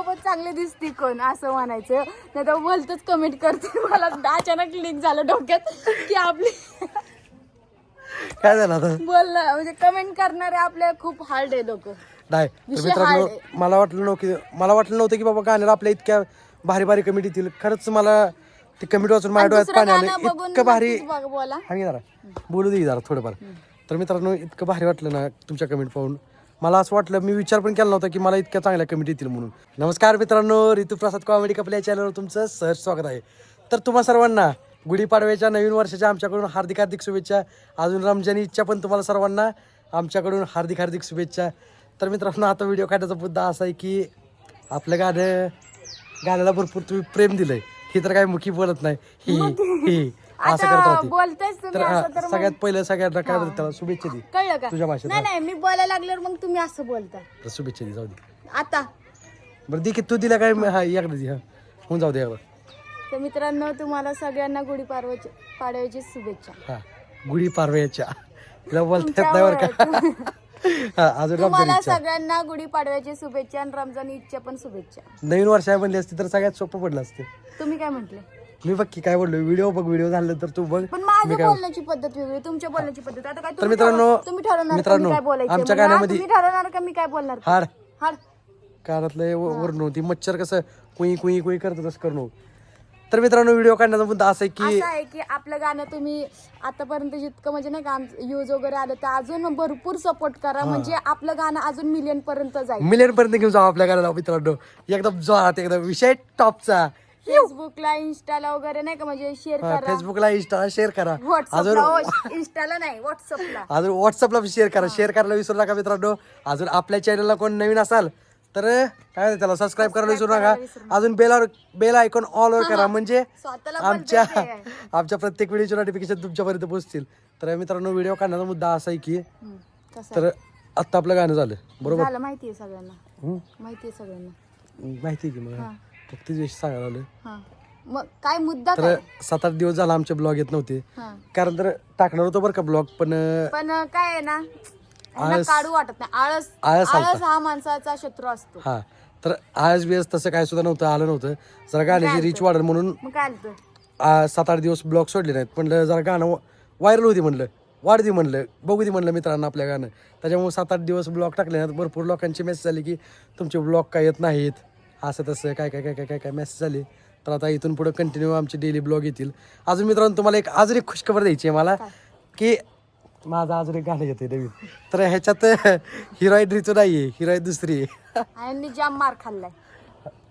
सोबत चांगले दिसते कोण असं म्हणायचं. नाही तर बोलतच कमेंट करते मला अचानक लिंक झालं डोक्यात की आपली काय झालं आता? बोलणं म्हणजे कमेंट करणारे आपले खूप हार्ड आहे लोक. नाही तर विषय मित्रांनो hard. मला वाटलं नव्हतं की मला वाटलं नव्हतं की बाबा गाण्याला आपल्या इतक्या भारी भारी कमेंट येतील. खरंच मला ती कमेंट वाचून माझ्या डोळ्यात पाणी आलं. इतकं भारी बोला. हा मी जरा. बोलू दे जरा थोडंफार. तर मित्रांनो इतकं भारी वाटलं ना तुमच्या कमेंट पाहून. मला असं वाटलं मी विचार पण केला नव्हता की मला इतक्या चांगल्या कमेंट येतील म्हणून. नमस्कार मित्रांनो ऋतुप्रसाद कॉमेडी कपल्या चॅनलवर तुमचं सहज स्वागत आहे. तर तुम्हा सर्वांना गुढीपाडव्याच्या नवीन वर्षाच्या आमच्याकडून हार्दिक हार्दिक शुभेच्छा. अजून रमजानी इच्छा पण तुम्हाला सर्वांना आमच्याकडून हार्दिक हार्दिक शुभेच्छा. तर मित्रांनो आता व्हिडिओ काढायचा मुद्दा असा आहे की आपलं गाणं गाण्याला भरपूर तुम्ही प्रेम दिलं आहे ही तर काय मुखी बोलत नाही. ही ही. असं करत आता राहते बोलतायच तर तुम्ही हा, असं तर मग सगळ्यात पहिलं सगळ्यांना काय म्हणतात त्याला? शुभेच्छा दे कळलं का? तुझ्या भाषेत. नाही नाही मी बोलायला लागल्यावर मग तुम्ही असं बोलता तर शुभेच्छा दे जाऊ दे. आता. बरं दे की तू दिला काय? हा एकदा दे हा. होऊन जाऊ दे एकदा. तर मित्रांनो तुम्हाला सगळ्यांना गुढीपाडव्याची पाडव्याची शुभेच्छा. हा गुढी पारव्याच्या तिला बोलता येत नाही बरं का? हा अजून रमजान तुम्हाला इच्छा. सगळ्यांना गुढीपाडव्याची शुभेच्छा आणि रमजान इच्छा पण शुभेच्छा. नवीन वर्ष आहे म्हणली असती तर सगळ्यात सोपं पडलं असते. तुम्ही काय म्हंटले? मी बघ की काय बोललो. व्हिडिओ बघ व्हिडिओ झालं तर तू बघ. पण माझी बोलण्याची पद्धत वेगळी तुमच्या बोलण्याची पद्धत. आता काय तुम्ही मित्रांनो, ठरव- तुम्ही ठरवणार का मी मित्रांनो, काय बोलायचं आमच्या मला? गाण्यामध्ये- तुम्ही ठरवणार का मी काय बोलणार? हार हार कानातलं वरून होती. मच्छर कसं कुई कुई कुई करतं तसं करू नको तर मित्रांनो व्हिडिओ काढण्याचा मुद्दा असा आहे की असं आहे की आपलं गाणं तुम्ही आतापर्यंत जितकं म्हणजे नाही का यूज वगैरे आलं तर अजून भरपूर सपोर्ट करा. म्हणजे आपलं गाणं अजून मिलियन पर्यंत जाईल. मिलियन पर्यंत घेऊन जाऊ आपल्या गाण्याला मित्रांनो. एकदम जोरात एकदम विषय टॉपचा. फेसबुकला इन्स्टाला वगैरे नाही का म्हणजे शेअर करा. फेसबुकला इंस्टाला शेअर करा. अजून व्हॉट्सअपला इन्स्टाला नाही व्हॉट्सअपला अजून व्हॉट्सअपला शेअर करा. शेअर करायला विसरू नका मित्रांनो. अजून आपल्या चॅनलला कोण नवीन असाल तर काय म्हणतात त्याला सबस्क्राईब करायला विसरू नका. अजून bell bell icon all were करा. म्हणजे स्वतःला आमच्या. आमच्या प्रत्येक व्हिडिओचे नोटिफिकेशन तुमच्यापर्यंत पोहोचतील. तर मित्रांनो व्हिडिओ काढण्याचा मुद्दा असा आहे की हम्म, कसं तर आत्ता आपलं गाणं झालं. बरोबर? झालं माहितीये सगळ्यांना. हम्म? माहितीये सगळ्यांना. माहिती आहे की मग. फक्त विषय सांगायला आलं हा. मग काय मुद्दा तर काय? सात आठ दिवस झाला आमचे ब्लॉग येत नव्हते. हा. कारण तर टाकणार होतो बरं का ब्लॉग पण अं, पण काय आहे ना ह्यांना आळस- काढू वाटत नाही. आळस आळस आलता. आळस हा माणसाचा शत्रू असतो. हा. तर आज बियस तसं काय सुद्धा नव्हतं आलं नव्हतं. जरा गाण्याची रीच वाढेल म्हणून मग काय आलं आ, सात आठ दिवस ब्लॉग सोडले नाहीत. म्हणलं जरा गाणं व्हायरल होती म्हणलं. वाढ दे म्हणलं. बघू दे म्हणलं मित्रांनो आपल्या गाणं. त्याच्यामुळे सात आठ दिवस ब्लॉग टाकले नाहीत. भरपूर लोकांचे मेसेज आले की तुमचे ब्लॉग काय येत नाहीत. असं तसं काय काय काय काय काय काय मेसेज आले. तर आता इथून पुढे कंटिन्यू आमचे डेली ब्लॉग येतील. अजून मित्रांनो तुम्हाला एक अजून एक खुशखबर द्यायची आहे मला की माझं अजून एक गाणं येते नवीन. तर ह्याच्यात हिरोईन रिचू नाही आहे हिरोईन दुसरी आहे. जाम मार खाल्लाय.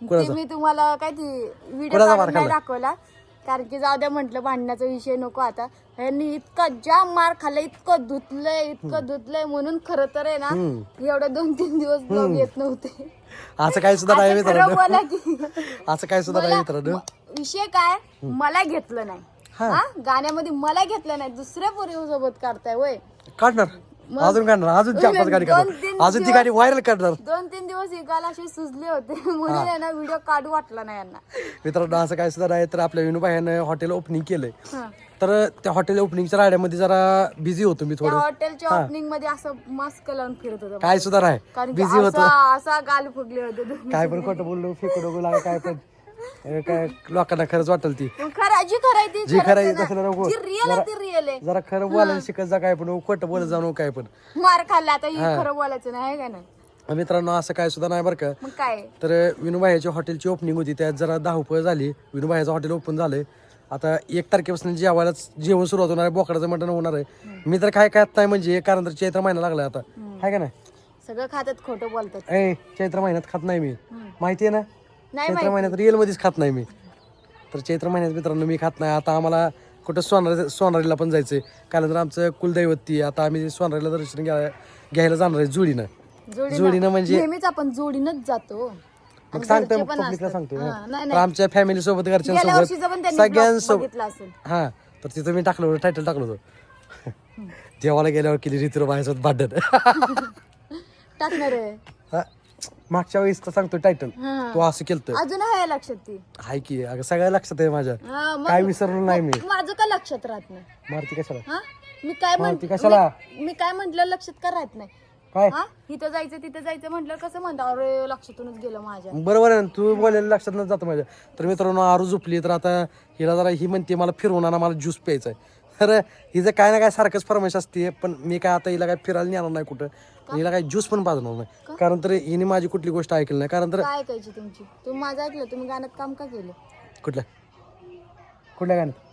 ते? मी तुम्हाला काय ती व्हिडिओ काढून नाही? दाखवला. कारण की जाऊ द्या म्हटलं भांडण्याचा विषय नको आता. ह्यांनी इतकं जाम मार खाल्लाय इतकं धुतलंय इतकं धुतलंय म्हणून खरं तर आहे ना एवढे दोन तीन दिवस ब्लॉग येत नव्हते. असं काही सुद्धा नाही आता खरं मित्रांनो बोला की. असं काही सुद्धा नाही मित्रांनो. विषय काय? मला घेतलं नाही. हा. गाण्यामध्ये मला घेतलं नाही. दुसऱ्या पोरी सोबत काढताय वय. काढणार. अजून काढणार अजून चार पाच गाडी दोन- काढणार अजून ती गाडी व्हायरल करणार दोन तीन दिवस इकाला असे सुजले होते. म्हणून यांना व्हिडिओ काढू वाटला नाही यांना. मित्रांनो असं काय सुद्धा नाही. तर आपल्या विनोबा यानं हॉटेल ओपनिंग केलंय. हा. तर त्या हॉटेल ओपनिंगच्या राड्यामध्ये जरा बिझी होतो मी थोडं. हॉटेलच्या ओपनिंगमध्ये असं मास्क लावून फिरत होतं. काय सुद्धा नाही. की बिझी होतो. असा गाल फुगले होते. काय पण खोटं बोललो फेकू नको लागा काय पण. काय लोकांना खरंच वाटेल ती. मग खरं जी खरं आहे ती जी खरंच खरं आहे आहे ना. तसं नको. जी रिअल आहे ती रिअल आहे. जरा खरं बोलायला शिकत जा काय पण खोटं बोलत जाऊ काय पण. मार खाल्ला आता ही खरं बोलायचं नाही आहे का नाही? मित्रांनो असं काय सुद्धा नाही बरं का. मग काय? तर विनोबायाच्या हॉटेलची ओपनिंग होती त्यात जरा धावपळ झाली. विनोबायाचं हॉटेल ओपन झालंय. आता एक तारखेपासून जेवायला जेवण सुरुवात होणार आहे बोकडाचं मटण होणार आहे. मी तर काय खात नाही म्हणजे कारण तर चैत्र महिना लागलाय आता. आहे का नाही? सगळं खातात खोटं बोलतात. ए चैत्र महिन्यात खात नाही मी. माहिती आहे ना? नाही चैत्र महिन्यात रिअल मध्येच खात नाही मी. तर चैत्र महिन्यात मित्रांनो मी खात नाही. आता आम्हाला कुठं सोनार सोनारीला पण जायचंय. कारण तर आमचं कुलदैवत आता आम्ही सोनारीला दर्शन घ्या घ्यायला जाणार आहे जोडीनं. जोडीनं म्हणजे नेहमीच आपण जोडीनच जातो. मग सांगतोय पण पब्लिकला. सांगतोय. तर नाही आमच्या फॅमिली सोबत घरच्यांसोबत सगळ्यांसोबत हा तर तिथं मी टाकलं होतं टायटल टाकलं होतं. देवाला गेल्यावर केली रीती माझ्यासोबत भांडण. टाकणार आहे. मागच्या वेळेस तर सांगतो टायटल हा. तू असं केलं अजून आहे लक्षात ती. हाय की अगं सगळ्या लक्षात आहे माझ्या. हा, मग- काय विसरलो नाही मी. माझं का लक्षात राहत नाही? मारती कशाला? हा? मी काय मारती म्हण कशाला? मी- मी काय म्हंटल लक्षात का राहत नाही? काय? हा? इथं जायचं तिथं जायचं म्हटलं कसं म्हणता अरे लक्षातूनच गेलं माझ्या. बरोबर आहे ना तू बोलायला लक्षात न जातं माझ्या. तर मित्रांनो आरू झोपली तर आता हिला जरा ही म्हणते मला फिरवून आणा मला ज्यूस प्यायचा आहे तर हिचं काय ना काय सारखंच फरमाईश असते पण मी काय आता हिला काय फिरायला नेणार नाही कुठं. हिला काय ज्यूस पण पाजणार नाही. कारण तर हिने माझी कुठली गोष्ट ऐकली नाही. कारण तर काय ऐकायची तुमची? तुम्ही माझं ऐकलं तुम्ही गाण्यात काम का केलं? कुठल्या कुठल्या गाण्यात?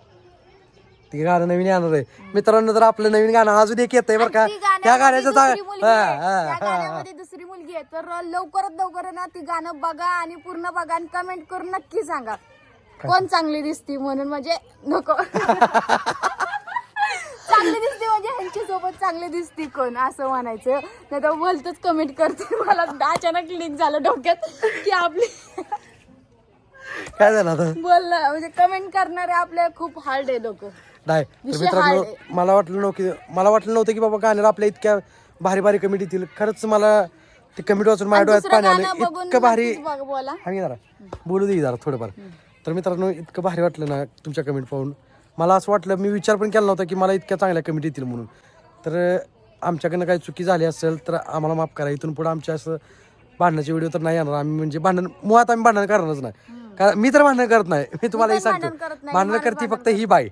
ते गाणं नवीन येणार आहे. मित्रांनो तर आपलं नवीन गाणं अजून एक येत आहे बरं का ती त्या गाण्यामध्ये गाण्याचं दुसरी मुलगी आहे. त्या हा. गाण्यामध्ये दुसरी मुलगी आहे. तर लवकरात लवकर ना ती गाणं बघा आणि पूर्ण बघा आणि कमेंट करून नक्की सांगा. कोण चांगली दिसती म्हणून म्हणजे नको. चांगली दिसते म्हणजे ह्यांच्या सोबत चांगली दिसती कोण असं म्हणायचं. नाही तर बोलतच कमेंट करते मला. अचानक लिंक झालं डोक्यात की आपली काय झालं आता? बोलणं म्हणजे कमेंट करणारे आपले खूप हार्ड आहे लोक. नाही तर विषय मित्रांनो hard. मला वाटलं नव्हतं की मला वाटलं नव्हतं की बाबा गाण्याला आपल्या इतक्या भारी भारी कमिटी येतील. खरंच मला ते कमिटी वाचून माझ्या डोळ्यात दुसरं पाणी आलं. बघून इतकं भारी नक्कीच बघ- बोला. आणि जरा. बोलू दे जरा थोडंफार. तर मित्रांनो इतकं भारी वाटलं ना तुमच्या कमेंट पाहून. मला असं वाटलं मी विचार पण केला नव्हता की मला इतक्या चांगल्या कमिटी येतील म्हणून. तर आमच्याकडनं काही चुकी झाली असेल तर आम्हाला माफ करा. इथून पुढे आमच्या असं भांडणाचे व्हिडिओ तर नाही येणार. आम्ही म्हणजे भांडण मुळात आम्ही भांडण करणारच नाही. कारण मी तर भांडण करत नाही. मी तुम्हाला हे भांडण सांगतो. करत नाही, भांडण करते भांडण फक्त ही बाई.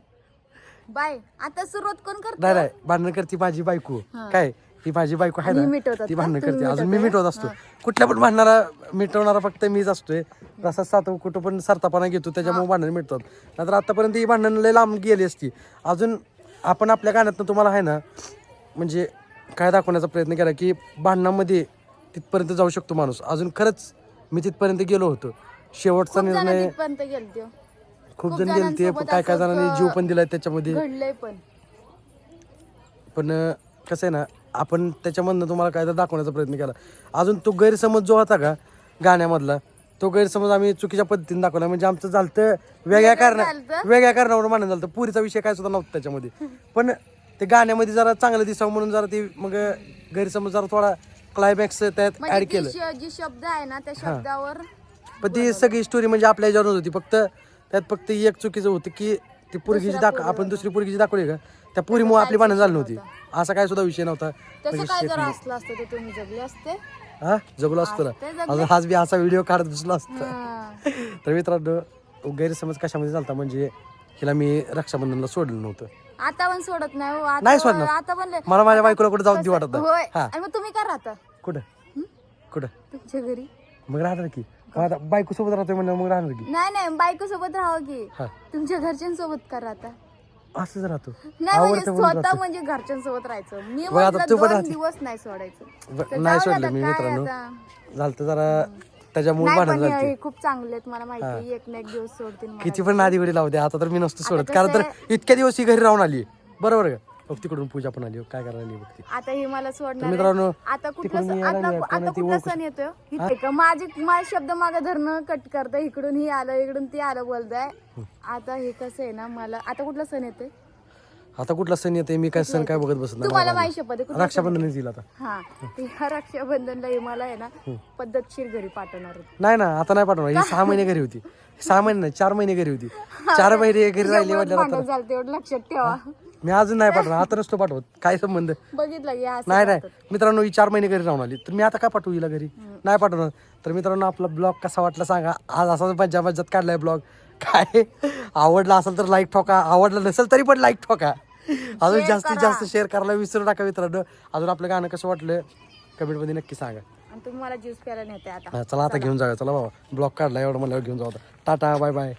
बाय आता सुरुवात कोण करत? नाही नाही. भांडण करते माझी बायको. काय? ही माझी बायको आहे ना ती? भांडण तुम्ही करते. अजून मी? मिटवत असतो. कुठल्या पण भांडणारा मिटवणारा फक्त मीच असतोय. तसा सात कुठं पण सरतापणा घेतो त्याच्यामुळे भांडण मिटतात. नाहीतर आतापर्यंत ही भांडण लय लांब गेली असती. अजून आपण आपल्या गाण्यातनं तुम्हाला आहे ना म्हणजे काय दाखवण्याचा प्रयत्न केला की भांडणामध्ये तिथपर्यंत जाऊ शकतो माणूस. अजून खरंच मी तिथपर्यंत गेलो होतो. शेवटचा खूप जण निर्णय तिथपर्यंत गेलते हो. खूप खूप जण गेले ते जणांसोबत काय काय असं जणांनी जीव पण दिलाय त्याच्यामध्ये. घडलंय पण. पण अं, कसं आहे ना आपण त्याच्यामधनं तुम्हाला काय तर दाखवण्याचा प्रयत्न केला. अजून तो गैरसमज जो होता का गाण्यामधला तो गैरसमज आम्ही चुकीच्या पद्धतीने दाखवला. म्हणजे आमचं झालं वेगळ्या कारणा. वेगळ्या कारणावर मानणं झालं पुरीचा विषय काय सुद्धा नव्हता त्याच्यामध्ये. पण ते गाण्यामध्ये जरा चांगलं दिसावं म्हणून जरा ते मग गैरसमज जरा थोडा क्लायमॅक्स त्यात ऍड म्हणजे केलं. जी शब्द आहे ना त्या शब्दावर पण ती सगळी स्टोरी म्हणजे आपल्या ह्याच्यावर होती. फक्त त्यात फक्त एक चुकीचं होतं की ती पोरगीची दाख आपण दुसरी पोरगीची दाखवली का? त्या पोरीमुळे आपली भांडण झाली नव्हती. असा काय सुद्धा विषय नव्हता. तसं काय जर असलं असतं तर तुम्ही जगले असते? हा? जगलो असतो ना. जगले. अजून आज बी असा व्हिडिओ काढत बसलो असतो. हा. तर मित्रांनो गैरसमज कशामध्ये झालता? म्हणजे हिला मी रक्षाबंधनला सोडलं नव्हतं. आता पण सोडत नाही हो. नाही आता सोडणार. आता पण लय- मला माझ्या बायकोला कुठे जाऊन दे वाटत? नाही. होय. हा. आणि मग तुम्ही काय राहता कुठं? कुठं? तुमच्या घरी. मग राहणार की? आता बायको सोबत राहतोय म्हणलं मग राहणार की? नाही नाही बायको सोबत राहावं की. हा. तुमच्या घरच्यांसोबत का राहता असंच राहतो. नाही म्हणजे आवडतं म्हणून स्वतः म्हणजे घरच्यांसोबत राहायचं. मी बघ आता म्हटलं तू पण दोन राहते. दिवस नाही सोडायचं. ब- तर नाही जाऊ दे सोडलं आता, मी काय मित्रांनो. आता. झालं तर जरा त्याच्यामुळे नाही भांडण पण झालं हे खूप चांगले आहेत मला माहिती एक ना एक दिवस सोडतील मला. किती पण नादी वेळी लावू आता तर मी नसतो सोडत. कारण तर इतक्या दिवस ही घरी राहून आली बरोबर का? बघ तिकडून पूजा पण आली बघ काय करायला बघ ती आता ही मला सोडणार तर. मित्रांनो आता कुठलं तिकडून स- यायला आता ती कुठला सण येतोय? इथे का? माझे माझे शब्द मागे धरणं कट करतं इकडून ही आलं इकडून ती आलं बोलताय. आता हे कसं आहे ना मला आता कुठला सण येतोय? आता कुठला सण येते मी काय सण काय बघत बसत तुम्हाला नाही माहिती शपथ आहे कुठला सण रक्षाबंधन येईल आता. हा. ह्या रक्षाबंधनला हे मला आहे ना पद्धतशीर घरी पाठवणार. नाही ना आता नाही पाठवणार. ही सहा महिने घरी होती. सहा महिने नाही चार महिने घरी होती. चार महिने घरी राहिली भांडण झालं तेवढं लक्षात ठेवा. मी अजून नाही पाठवणार. आता नसतो पाठवत. काय संबंध? बघितलं असं नाही नाही. करतात. मित्रांनो ही चार महिने घरी राहून आली. तर मी आता काय पाठवू हिला घरी? नाही पाठवणार. तर मित्रांनो आपला ब्लॉग कसा वाटला सांगा. आज असाच मज्जा मज्जात काढलाय ब्लॉग. काय? आवडला असेल तर लाईक ठोका. आवडला नसेल तरी पण लाईक ठोका. अजून Share जास्तीत करा. जास्त शेअर करायला विसरू नका मित्रांनो. अजून आपलं गाणं कसं वाटलं? कमेंटमध्ये नक्की सांगा. आणि तुम्ही मला ज्यूस प्यायला नेते आता. हा, चला आता घेऊन जाऊया. चला बाबा. ब्लॉग काढला एवढं मला घेऊन जाऊ आता. Tata bye bye